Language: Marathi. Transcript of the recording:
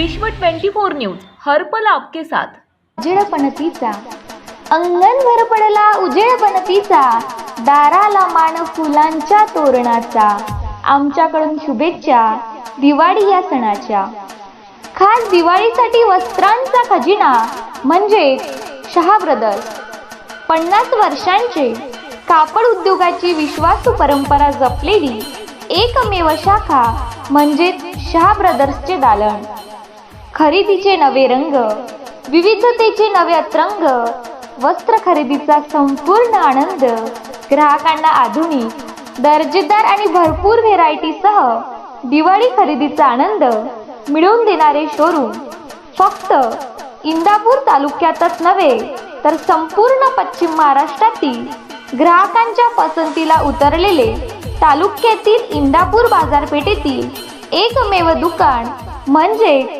विश्व 24 न्यूज हर पल आपके साथ. उजेड पणतीचा अंगण भर पडला उजेड पणतीचा दाराला मान फुलांच्या तोरणाचा. आमच्याकडून शुभेच्छा दिवाळी या सणाच्या. खास दिवाळीसाठी वस्त्रांचा खजिना म्हणजे शहा ब्रदर्स. पन्नास वर्षांचे कापड उद्योगाची विश्वासू परंपरा जपलेली एकमेव शाखा म्हणजेच शहा ब्रदर्सचे दालन. खरेदीचे नवे रंग विविधतेचे नवे अत्रंग वस्त्र खरेदीचा संपूर्ण आनंद ग्राहकांना आधुनिक दर्जेदार आणि भरपूर व्हेरायटीसह दिवाळी खरेदीचा आनंद मिळवून देणारे शोरूम फक्त इंदापूर तालुक्यातच नव्हे तर संपूर्ण पश्चिम महाराष्ट्रातील ग्राहकांच्या पसंतीला उतरलेले तालुक्यातील इंदापूर बाजारपेठेतील एकमेव दुकान म्हणजे